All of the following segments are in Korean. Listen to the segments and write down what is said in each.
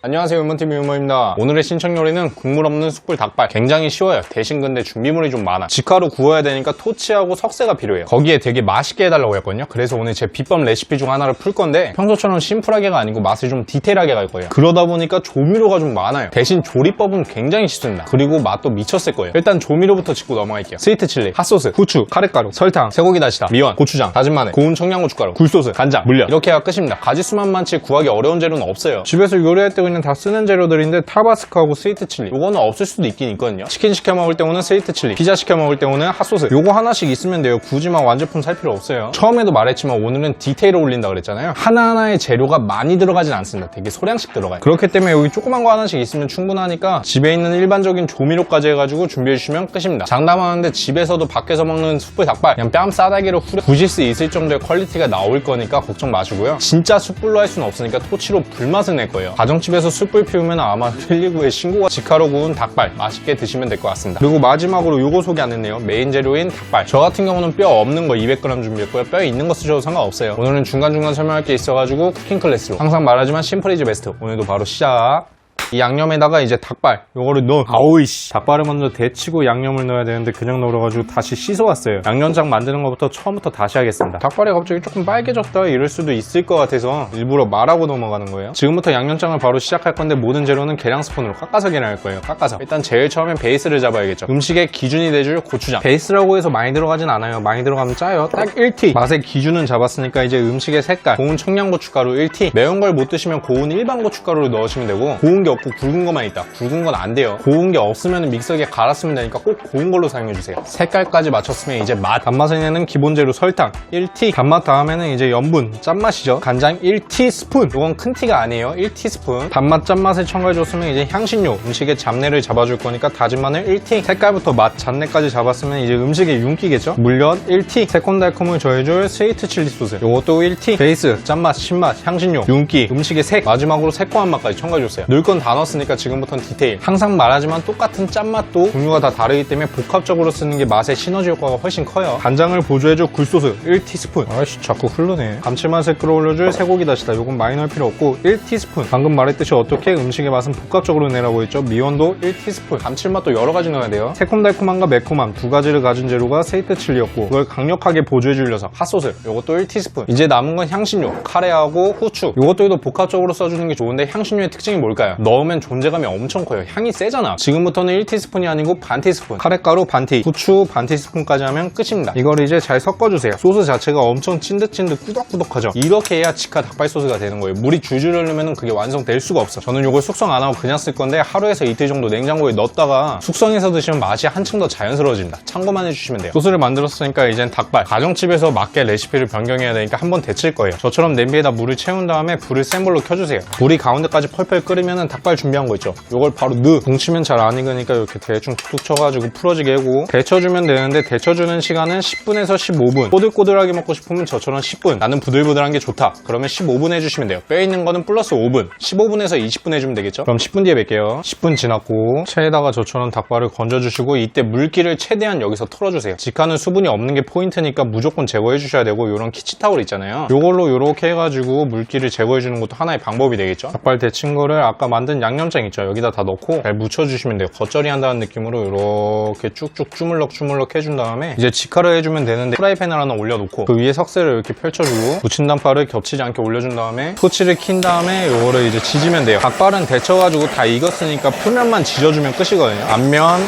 안녕하세요 유먼TV 유머입니다. 오늘의 신청 요리는 국물 없는 숯불 닭발. 굉장히 쉬워요. 대신 근데 준비물이 좀 많아. 직화로 구워야 되니까 토치하고 석쇠가 필요해요. 거기에 되게 맛있게 해달라고 했거든요. 그래서 오늘 제 비법 레시피 중 하나를 풀 건데 평소처럼 심플하게가 아니고 맛을 좀 디테일하게 갈 거예요. 그러다 보니까 조미료가 좀 많아요. 대신 조리법은 굉장히 쉽습니다. 그리고 맛도 미쳤을 거예요. 일단 조미료부터 짚고 넘어갈게요. 스위트 칠리, 핫소스, 후추, 카레가루, 설탕, 쇠고기 다시다, 미원, 고추장, 다진 마늘, 고운 청양고춧가루, 굴소스, 간장, 물엿. 이렇게 해가 끝입니다. 가지수만 많지 구하기 어려운 재료는 없어요. 집에서 요리할 때 그냥 다 쓰는 재료들인데 타바스코하고 스위트 칠리. 요거는 없을 수도 있긴 있거든요. 치킨 시켜 먹을 때는 스위트 칠리. 피자 시켜 먹을 때는 핫소스. 요거 하나씩 있으면 돼요. 굳이 막 완제품 살 필요 없어요. 처음에도 말했지만 오늘은 디테일을 올린다 그랬잖아요. 하나하나의 재료가 많이 들어가진 않습니다. 되게 소량씩 들어가요. 그렇기 때문에 여기 조그만 거 하나씩 있으면 충분하니까 집에 있는 일반적인 조미료까지 해가지고 준비해 주시면 끝입니다. 장담하는데 집에서도 밖에서 먹는 숯불 닭발 그냥 뺨 싸다기로 후려 부실 수 있을 정도의 퀄리티가 나올 거니까 걱정 마시고요. 진짜 숯불로 할 수는 없으니까 토치로 불맛을 낼 거예요. 가정집에 서 숯불 피우면 아마 119에 신고가 직화로 구운 닭발 맛있게 드시면 될 것 같습니다. 그리고 마지막으로 요거 소개 안 했네요. 메인 재료인 닭발. 저 같은 경우는 뼈 없는 거 200g 준비했고요. 뼈 있는 거 쓰셔도 상관없어요. 오늘은 중간중간 설명할 게 있어가지고 쿠킹 클래스로 항상 말하지만 심플 이즈 베스트. 오늘도 바로 시작 이 양념에다가 이제 닭발 요거를 넣어. 아우이씨. 닭발을 먼저 데치고 양념을 넣어야 되는데 그냥 넣어가지고 다시 씻어왔어요. 양념장 만드는 것부터 처음부터 다시 하겠습니다. 닭발이 갑자기 조금 빨개졌다 이럴 수도 있을 것 같아서 일부러 말하고 넘어가는 거예요? 지금부터 양념장을 바로 시작할 건데 모든 재료는 계량 스푼으로 깎아서 계량할 거예요. 깎아서. 일단 제일 처음엔 베이스를 잡아야겠죠. 음식의 기준이 돼줄 고추장. 베이스라고 해서 많이 들어가진 않아요. 많이 들어가면 짜요. 딱 1티. 맛의 기준은 잡았으니까 이제 음식의 색깔. 고운 청양고춧가루 1티. 매운 걸 못 드시면 고운 일반 고춧가루를 넣으시면 되고 고운 게 없고 굵은 것만 있다. 굵은 건 안 돼요. 고운 게 없으면 믹서기에 갈았으면 되니까 꼭 고운 걸로 사용해주세요. 색깔까지 맞췄으면 이제 맛. 단맛을 내는 기본 재료 설탕 1티 단맛 다음에는 이제 염분 짠맛이죠. 간장 1티스푼. 이건 큰 티가 아니에요. 1티스푼. 단맛 짠맛을 첨가해줬으면 이제 향신료 음식의 잡내를 잡아줄 거니까 다진 마늘 1티. 색깔부터 맛 잡내까지 잡았으면 이제 음식의 윤기겠죠? 물엿 1티. 새콤달콤을 더해줄 스위트 칠리 소스. 이것도 1티. 베이스 짠맛 신맛 향신료 윤기 음식의 색 마지막으로 새콤한 맛까지 첨가해줬어요. 넣을 건 다 넣었으니까 지금부터는 디테일. 항상 말하지만 똑같은 짠맛도 종류가 다 다르기 때문에 복합적으로 쓰는 게 맛의 시너지 효과가 훨씬 커요. 간장을 보조해줄 굴소스 1티스푼. 아이씨 자꾸 흐르네. 감칠맛을 끌어올려줄 쇠고기 다시다. 요건 넣을 필요 없고 1티스푼. 방금 말했듯이 어떻게 음식의 맛은 복합적으로 내라고 했죠? 미원도 1티스푼. 감칠맛도 여러 가지 넣어야 돼요. 새콤달콤함과 매콤함. 두 가지를 가진 재료가 세이트 칠리였고 그걸 강력하게 보조해줄 녀석. 핫소스. 요것도 1티스푼. 이제 남은 건 향신료. 카레하고 후추. 요것들도 복합적으로 써주는 게 좋은데 향신료의 특징이 뭘까요? 넣으면 존재감이 엄청 커요. 향이 세잖아. 지금부터는 1티스푼이 아니고 반 티스푼. 카레가루 반 티 후추 반 티스푼까지 하면 끝입니다. 이걸 이제 잘 섞어주세요. 소스 자체가 엄청 찐득찐득 꾸덕꾸덕하죠. 이렇게 해야 직화 닭발 소스가 되는 거예요. 물이 줄줄 흐르면 그게 완성될 수가 없어. 저는 이걸 숙성 안 하고 그냥 쓸 건데 하루에서 이틀 정도 냉장고에 넣었다가 숙성해서 드시면 맛이 한층 더 자연스러워집니다. 참고만 해주시면 돼요. 소스를 만들었으니까 이젠 닭발. 가정집에서 맞게 레시피를 변경해야 되니까 한번 데칠 거예요. 저처럼 냄비에다 물을 채운 다음에 불을 센 불로 켜주세요. 불이 가운데까지 펄펄 끓으면 닭발 준비한 거 있죠. 이걸 바로 넣 뭉치면 잘 안 익으니까 이렇게 대충 툭툭 쳐가지고 풀어지게 하고. 데쳐주면 되는데 데쳐주는 시간은 10분에서 15분. 꼬들꼬들하게 먹고 싶으면 저처럼 10분. 나는 부들부들한 게 좋다. 그러면 15분 해주시면 돼요. 뼈 있는 거는 플러스 5분. 15분에서 20분 해주면 되겠죠? 그럼 10분 뒤에 뵐게요. 10분 지났고 체에다가 저처럼 닭발을 건져주시고 이때 물기를 최대한 여기서 털어주세요. 직화는 수분이 없는 게 포인트니까 무조건 제거해 주셔야 되고 이런 키치타올 있잖아요. 이걸로 이렇게 해가지고 물기를 제거해 주는 것도 하나의 방법이 되겠죠? 닭발 데친 거를 아까 만든 양념장 있죠. 여기다 다 넣고 잘 묻혀주시면 돼요. 겉절이 한다는 느낌으로 이렇게 쭉쭉 주물럭 주물럭 해준 다음에 이제 직화를 해주면 되는데 프라이팬을 하나 올려놓고 그 위에 석쇠를 이렇게 펼쳐주고 단발을 겹치지 않게 올려준 다음에 토치를 킨 다음에 이거를 이제 지지면 돼요. 닭발은 데쳐가지고 다 익었으니까 표면만 지져주면 끝이거든요. 앞면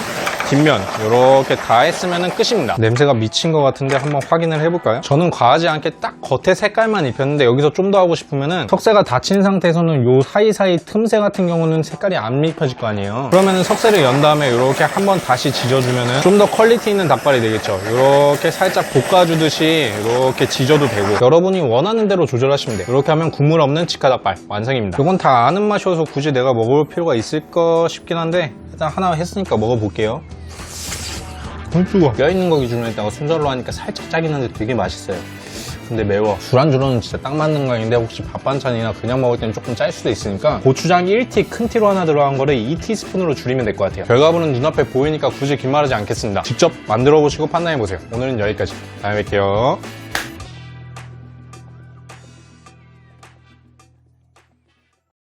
뒷면 이렇게 다 했으면 끝입니다. 냄새가 미친 것 같은데 한번 확인을 해볼까요? 저는 과하지 않게 딱 겉에 색깔만 입혔는데 여기서 좀 더 하고 싶으면은 석쇠가 닫힌 상태에서는 요 사이사이 틈새 같은 경우는 색깔이 안 입혀질 거 아니에요. 그러면은 석쇠를 연 다음에 이렇게 한번 다시 지져주면은 좀더 퀄리티 있는 닭발이 되겠죠. 이렇게 살짝 볶아주듯이 이렇게 지져도 되고. 여러분이 원하는 대로 조절하시면 돼요. 이렇게 하면 국물 없는 직화 닭발 완성입니다. 이건 다 아는 맛이어서 굳이 내가 먹을 필요가 있을까 싶긴 한데 일단 하나 했으니까 먹어볼게요 꿀주가. 뼈 있는 거 기준으로 했다가 순절로 하니까 살짝 짜긴 한데 되게 맛있어요. 근데 매워. 술안주로는 진짜 딱 맞는 거 아닌데 혹시 밥 반찬이나 그냥 먹을 때는 조금 짤 수도 있으니까 고추장 1티 큰 티로 하나 들어간 거를 2티스푼으로 줄이면 될 것 같아요. 결과물은 눈앞에 보이니까 굳이 긴 말하지 않겠습니다. 직접 만들어 보시고 판단해 보세요. 오늘은 여기까지. 다음에 뵐게요